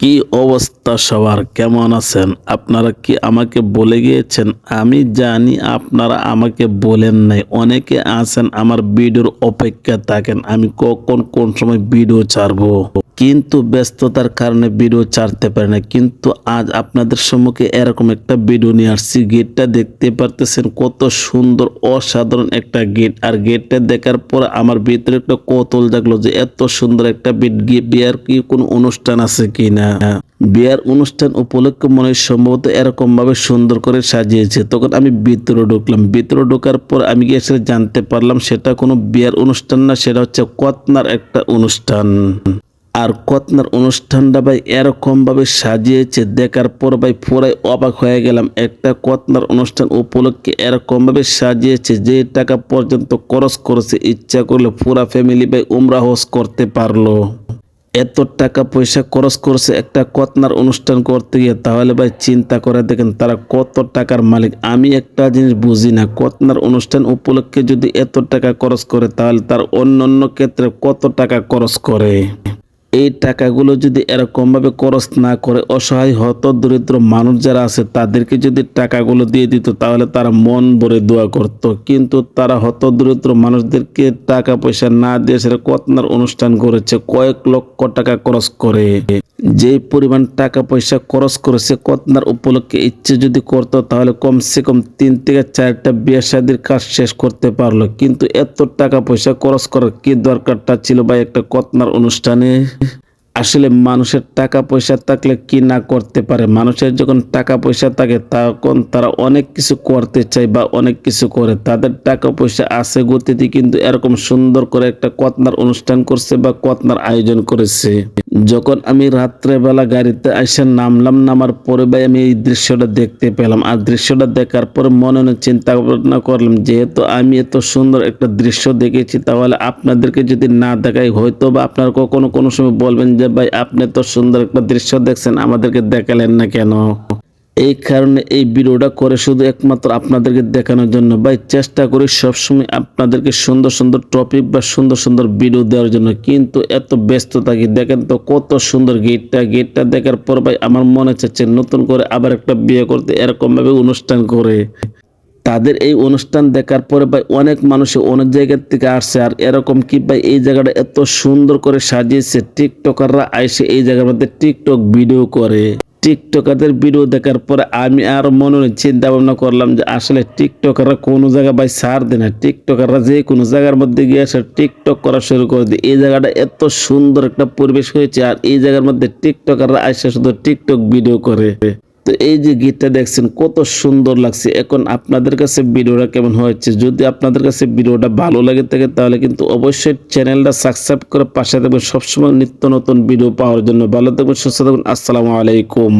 কি অবস্থা সবার? কেমন আছেন? আপনারা কি আমাকে বলে গিয়েছেন? আমি জানি আপনারা আমাকে বলেন নাই। অনেকে আছেন আমার ভিডিওর অপেক্ষা থাকেন। আমি কখন কোন সময় ভিডিও ছাড়বো? কিন্তু ব্যস্ততার কারণে ভিডিও ছাড়তে পারে না। কিন্তু আজ আপনাদের সম্মুখে এরকম একটা ভিডিও নিয়ে আসছি। গেটটা দেখতে পারতেছেন কত সুন্দর, অসাধারণ একটা গেট। আর গেটটা দেখার পর আমার ভিতরে একটা কৌতূহল জাগলো যে এত সুন্দর একটা বিট বিয়ার কি কোনো অনুষ্ঠান আছে কিনা বিয়ার অনুষ্ঠান উপলক্ষে মনে সম্ভবত এরকম ভাবে সুন্দর করে সাজিয়েছে। তখন আমি ভিতরে ঢুকলাম। ভিতরে ঢোকার পর আমি গিয়ে সেটা জানতে পারলাম সেটা কোনো বিয়ার অনুষ্ঠান না, সেটা হচ্ছে কতনার একটা অনুষ্ঠান। আর কতনার অনুষ্ঠানটা ভাই এরকমভাবে সাজিয়েছে, দেখার পর ভাই পুরাই অবাক হয়ে গেলাম। একটা কতনার অনুষ্ঠান উপলক্ষে এরকমভাবে সাজিয়েছে, যে টাকা পর্যন্ত খরচ করেছে, ইচ্ছা করলে পুরা ফ্যামিলি ভাই উমরা হোস করতে পারল। এত টাকা পয়সা খরচ করছে একটা কতনার অনুষ্ঠান করতে গিয়ে, তাহলে ভাই চিন্তা করে দেখেন তারা কত টাকার মালিক। আমি একটা জিনিস বুঝি না, কতনার অনুষ্ঠান উপলক্ষে যদি এত টাকা খরচ করে, তাহলে তার অন্য অন্য ক্ষেত্রে কত টাকা খরচ করে? এই টাকাগুলো যদি এরকমভাবে খরচ না করে অসহায় হত, দরিদ্র মানুষ যারা আছে, তাদেরকে যদি টাকাগুলো দিয়ে দিত, তাহলে তারা মন ভরে দোয়া করত। কিন্তু তারা হত, দরিদ্র মানুষদেরকে টাকা পয়সা না দিয়ে সেটা কতনার অনুষ্ঠান করেছে, কয়েক লক্ষ টাকা খরচ করে। যে পরিমাণ টাকা পয়সা খরচ করেছে কতনার উপলক্ষে ইচ্ছে যদি করতো, তাহলে কমসে কম তিন থেকে চারটা বিয়ে শাদির কাজ শেষ করতে পারল। কিন্তু এত টাকা পয়সা খরচ করার কি দরকারটা ছিল বা একটা কতনার অনুষ্ঠানে? আসলে মানুষের টাকা পয়সা থাকলে কি না করতে পারে? মানুষের যখন টাকা পয়সা থাকে, তখন তারা অনেক কিছু করতে চায় বা অনেক কিছু করে। তাদের টাকা পয়সা আছে গতিতে, কিন্তু এরকম সুন্দর করে একটা কতনার অনুষ্ঠান করছে বা কতনার আয়োজন করেছে। যখন আমি রাত্রেবেলা গাড়িতে এসে নামলাম, নামার পরে ভাই আমি এই দৃশ্যটা দেখতে পেলাম। আর দৃশ্যটা দেখার পরে মনে মনে চিন্তা ভাবনা করলাম, যেহেতু আমি এত সুন্দর একটা দৃশ্য দেখেছি, তাহলে আপনাদেরকে যদি না দেখাই হয়তো বা আপনারা কখনো কোনো সময় বলবেন যে, ভাই, আপনি তো সুন্দর একটা দৃশ্য দেখছেন, আমাদেরকে দেখালেন না কেন? এই কারণে এই ভিডিওটা করে শুধু একমাত্র আপনাদেরকে দেখানোর জন্য। ভাই, চেষ্টা করি সবসময় আপনাদেরকে সুন্দর সুন্দর টপিক বা সুন্দর সুন্দর ভিডিও দেওয়ার জন্য। কিন্তু এত ব্যস্ত থাকি দেখেন তো কত সুন্দর গেটটা গেটটা দেখার পর ভাই, আমার মনে চাচ্ছে নতুন করে আবার একটা বিয়ে করতে এরকমভাবে অনুষ্ঠান করে। তাদের এই অনুষ্ঠান দেখার পরে ভাই, অনেক মানুষ অনেক জায়গার থেকে আসছে। আর এরকম কি ভাই, এই জায়গাটা এত সুন্দর করে সাজিয়েছে। টিকটকাররা আইসে এই জায়গার মধ্যে টিকটক ভিডিও করে। টিকটকারদের ভিডিও দেখার পরে আমি আর মনে চিন্তা ভাবনা করলাম যে আসলে টিকটকাররা কোনো জায়গা ভাই সার দেয় না। টিকটকাররা যে কোনো জায়গার মধ্যে গিয়ে আসে টিকটক করা শুরু করে দেয়। এই জায়গাটা এত সুন্দর একটা পরিবেশ হয়েছে আর এই জায়গার মধ্যে টিকটকাররা আসে শুধু টিকটক ভিডিও করে। তো এই যে গীতটা দেখছেন, কত সুন্দর লাগছে। এখন আপনাদের কাছে ভিডিওটা কেমন হয়েছে? যদি আপনাদের কাছে ভিডিওটা ভালো লাগে থাকে, তাহলে কিন্তু অবশ্যই চ্যানেলটা সাবস্ক্রাইব করে পাশে থাকবেন। সবসময় নিত্য নতুন ভিডিও পাওয়ার জন্য। ভালো থাকবেন, সুস্থ থাকবেন। আসসালামু আলাইকুম।